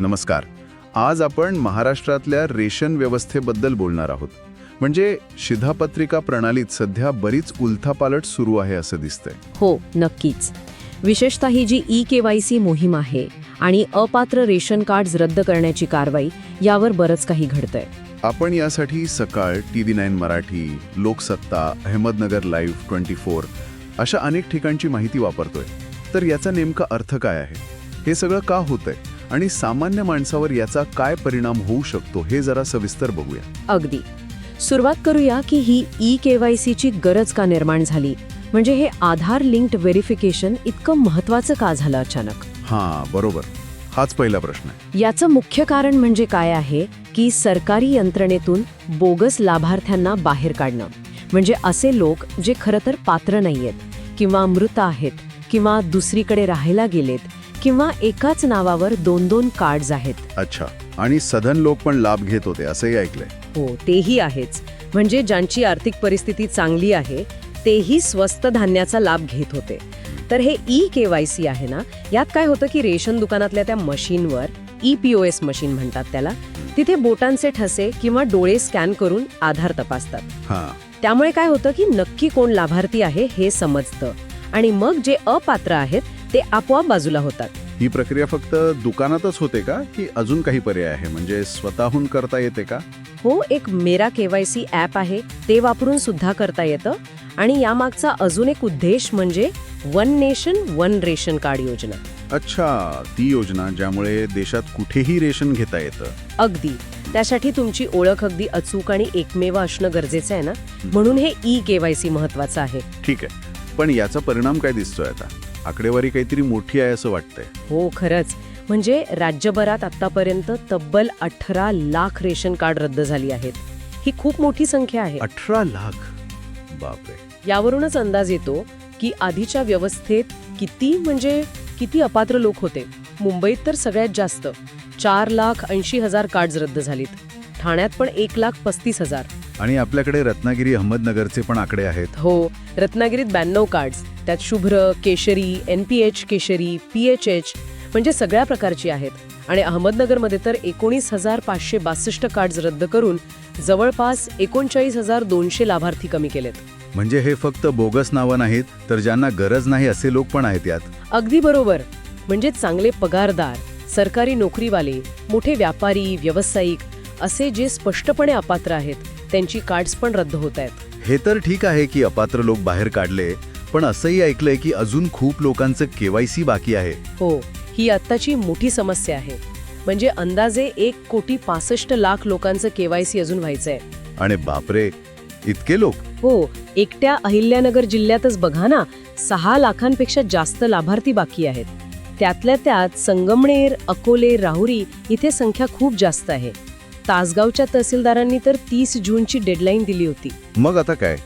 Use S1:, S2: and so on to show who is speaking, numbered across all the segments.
S1: नमस्कार. आज आपण महाराष्ट्रातल्या रेशन व्यवस्थेबद्दल बोलणार आहोत. म्हणजे शिधापत्रिका प्रणालीत सध्या बरीच उलथापालट सुरू आहे असं दिसतंय.
S2: हो नक्कीच. विशेषतः ही जी ई के वाय सी मोहीम आहे आणि अपात्र रेशन कार्ड्स रद्द करण्याची कारवाई यावर बरंच काही घडतंय.
S1: आपण यासाठी Sakal T V nine Marathi Loksatta Ahmednagar live twenty four अशा अनेक ठिकाणची माहिती वापरतोय. तर याचा नेमका अर्थ काय आहे? हे सगळं का होतंय? आणि सामान्य माणसावर याचा काय परिणाम होऊ शकतो हे जरा सविस्तर बघूया.
S2: अगदी. सुरुवात करूया की ही ई के वाय सीची गरज का निर्माण झाली? म्हणजे हे आधार लिंक्ड व्हेरिफिकेशन इतकं महत्वाचं का झालं अचानक?
S1: हां बरोबर. हाच पहिला प्रश्न आहे.
S2: याचं मुख्य कारण म्हणजे काय आहे? की सरकारी यंत्रणेतून बोगस लाभार्थ्यांना बाहेर काढणं. म्हणजे असे लोक जे खरं तर पात्र नाहीयेत किंवा मृत आहेत किंवा दुसरीकडे राहायला गेलेत किंवा एकाच नावावर दोन दोन कार्ड्स आहेत.
S1: अच्छा. आणि सधन लोक पण लाभ घेत होते असंही ऐकलंय.
S2: हो तेही आहेच. म्हणजे ज्यांची आर्थिक परिस्थिती चांगली आहे तेही स्वस्त धान्याचा लाभ घेत होते. तर हे ई के वाय सी आहे ना? यात काय होतं की रेशन दुकानातल्या त्या मशीनवर E P O S machine म्हणतात त्याला तिथे बोटांचे ठसे किंवा डोळे स्कॅन करून आधार तपासतात.
S1: हां.
S2: त्यामुळे काय होतं की नक्की कोण लाभार्थी आहे हे समजतं. आणि मग जे अपात्र आहेत ते आपोआप बाजूला होतात.
S1: ही प्रक्रिया फक्त दुकानातच होते का? की अजून काही पर्याय आहे? म्हणजे स्वतःहून करता येते का?
S2: हो एक मेरा केवायसी ॲप आहे. ते वापरून सुद्धा करता येतं. आणि यामागचा अजून एक उद्देश म्हणजे one nation one ration card योजना.
S1: अच्छा ती योजना ज्यामुळे देशात कुठेही रेशन घेता येतं.
S2: अगदी. त्यासाठी तुमची ओळख अगदी अचूक आणि एकमेव असणं गरजेचं आहे ना? म्हणून हे ई केवायसी महत्वाचं आहे.
S1: ठीक आहे. पण याचा परिणाम काय दिसतोय आता? आकडेवारी काहीतरी मोठी आहे असं वाटतंय.
S2: हो खरंच. म्हणजे राज्यभरात आतापर्यंत तब्बल अठरा लाख रेशन कार्ड रद्द झाली आहेत. ही खूप मोठी संख्या आहे.
S1: अठरा लाख? बापरे.
S2: यावरूनच अंदाज येतो की आधीच्या व्यवस्थेत किती म्हणजे किती अपात्र लोक होते. मुंबईत तर सगळ्यात जास्त चार लाख ऐंशी हजार कार्ड्स रद्द झालीत. ठाण्यात पण एक लाख पस्तीस हजार.
S1: आणि आपल्याकडे रत्नागिरी अहमदनगरचे पण आकडे आहेत.
S2: हो रत्नागिरीत ब्याण्णव कार्ड्स त्यात शुभ्र केशरी एन पी एच केशरी पी एच एच म्हणजे सगळ्या प्रकारची आहेत. आणि अहमदनगरमध्ये तर एकोणीस हजार पाचशे बासष्ट कार्ड्स रद्द करून जवळपास एकोणचाळीस हजार दोनशे लाभार्थी कमी केलेत.
S1: म्हणजे हे फक्त बोगस नावं नाहीत तर ज्यांना गरज नाही असे लोक पण आहेत यात.
S2: अगदी बरोबर. म्हणजे चांगले पगारदार सरकारी नोकरीवाले मोठे व्यापारी व्यावसायिक असे जे स्पष्टपणे अपात्र आहेत. त्यांची कार्ड्स पण रद्द होत आहेत.
S1: हे तर ठीक आहे की अपात्र लोक बाहेर काढले पण असंही ऐकलंय की अजून खूप लोकांचं केवायसी बाकी आहे.
S2: हो ही आत्ताची मोठी समस्या आहे. म्हणजे अंदाजे एक कोटी पासष्ट लाख लोकांचं केवायसी अजून व्हायचंय.
S1: आणि बापरे इतके लोक?
S2: हो एकट्या अहिल्यानगर जिल्ह्यातच बघा ना सहा लाखांपेक्षा जास्त लाभार्थी बाकी आहेत. त्यातल्या त्यात संगमनेर अकोले राहुरी इथे संख्या खूप जास्त आहे. तासगावच्या तहसीलदारांनी तर तीस जूनची डेडलाईन दिली होती.
S1: मग आता काय?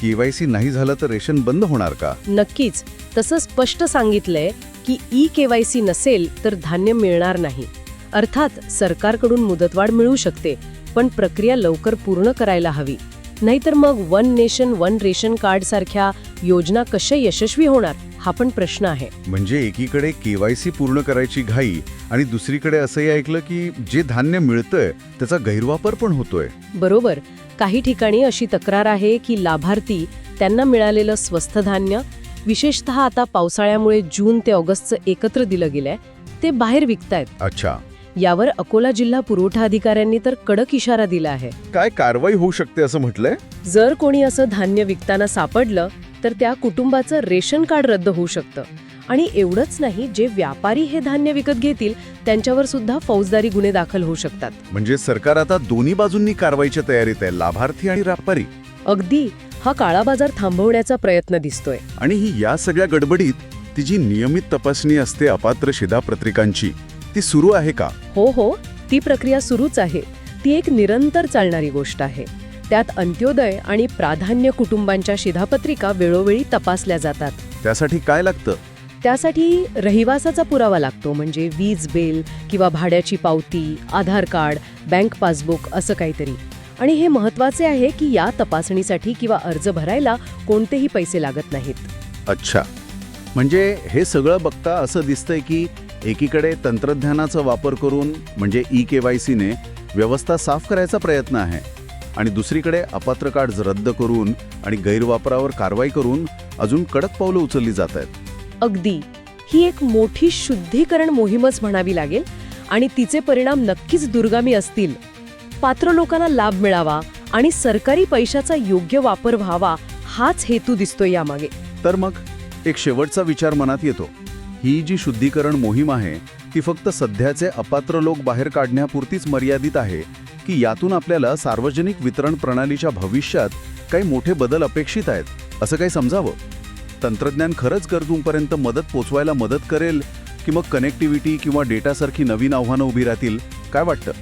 S1: केवायसी नाही झालं तर रेशन बंद होणार का?
S2: नक्कीच. तसं स्पष्ट सांगितलंय की ई केवायसी नसेल तर धान्य मिळणार नाही. अर्थात सरकारकडून मुदतवाढ मिळू शकते पण प्रक्रिया लवकर पूर्ण करायला हवी. नाहीतर मग one nation one ration card सारख्या योजना कशा यशस्वी होणार? हा पण प्रश्न आहे.
S1: म्हणजे एकीकडे केवायसी पूर्ण करायची घाई आणि दुसरीकडे असंही ऐकलं की जे धान्य मिळतंय त्याचा गैरवापर पण होतोय.
S2: बरोबर. काही ठिकाणी अशी तक्रार आहे की लाभार्थी त्यांना मिळालेलं स्वस्त धान्य विशेषतः आता पावसाळ्यामुळे जून ते ऑगस्टचं एकत्र दिलं गेलंय ते बाहेर विकतायत.
S1: अच्छा.
S2: यावर अकोला जिल्हा पुरवठा अधिकाऱ्यांनी तर कडक इशारा दिला आहे.
S1: काय कारवाई होऊ शकते असं म्हटलंय?
S2: जर कोणी असं धान्य विकताना सापडलं तर त्या कुटुंबाचं रेशन कार्ड रद्द होऊ शकतं. आणि एवढंच नाही जे व्यापारी हे धान्य विकत घेतील त्यांच्यावर सुद्धा फौजदारी गुन्हे दाखल होऊ शकतात.
S1: म्हणजे सरकार आता दोन्ही बाजूंनी कारवाईच्या तयारीत आहे लाभार्थी आणि व्यापारी.
S2: अगदी हा काळा बाजार थांबवण्याचा प्रयत्न दिसतोय.
S1: आणि ही या सगळ्या गडबडीत ती जी नियमित तपासणी असते अपात्र शिधापत्रिकांची ती सुरू आहे का?
S2: हो हो ती प्रक्रिया सुरूच आहे. ती एक निरंतर चालणारी गोष्ट आहे. त्यात अंत्योदय आणि प्राधान्य कुटुंबांच्या शिधापत्रिका वेळोवेळी तपासल्या जातात.
S1: त्यासाठी काय लागतं?
S2: त्यासाठी रहिवासाचा पुरावा लागतो म्हणजे वीज बिल किंवा भाड्याची पावती आधार कार्ड बँक पासबुक असं काहीतरी. आणि हे महत्त्वाचे आहे की या तपासणीसाठी किंवा अर्ज भरायला कोणतेही पैसे लागत नाहीत.
S1: अच्छा. म्हणजे हे सगळं बघता असं दिसतंय की एकीकडे तंत्रज्ञानाचा वापर करून म्हणजे ई के वाय सीने व्यवस्था साफ करायचा प्रयत्न आहे. आणि दुसरीकडे अपात्र कार्ड रद्द करून आणि गैरवापरावर कारवाई करून अजून कडक पावलं उचलली जात आहेत.
S2: अगदी. ही एक मोठी शुद्धीकरण मोहीमच म्हणावी लागेल आणि तिचे परिणाम नक्कीच दुर्गामी असतील. पात्र लोकांना लाभ मिळावा आणि सरकारी पैशाचा योग्य वापर व्हावा हाच हेतू दिसतोय यामागे.
S1: तर मग एक शेवटचा विचार मनात येतो. ही जी शुद्धीकरण मोहीम आहे ती फक्त सध्याचे अपात्र लोक बाहेर काढण्यापुरतीच मर्यादित आहे की यातून आपल्याला सार्वजनिक वितरण प्रणालीच्या भविष्यात काही मोठे बदल अपेक्षित आहेत असं काही समजावं? तंत्रज्ञान खरंच गरजूंपर्यंत मदत पोचवायला मदत करेल की मग कनेक्टिव्हिटी किंवा डेटासारखी नवीन आव्हानं उभी राहतील? काय वाटतं?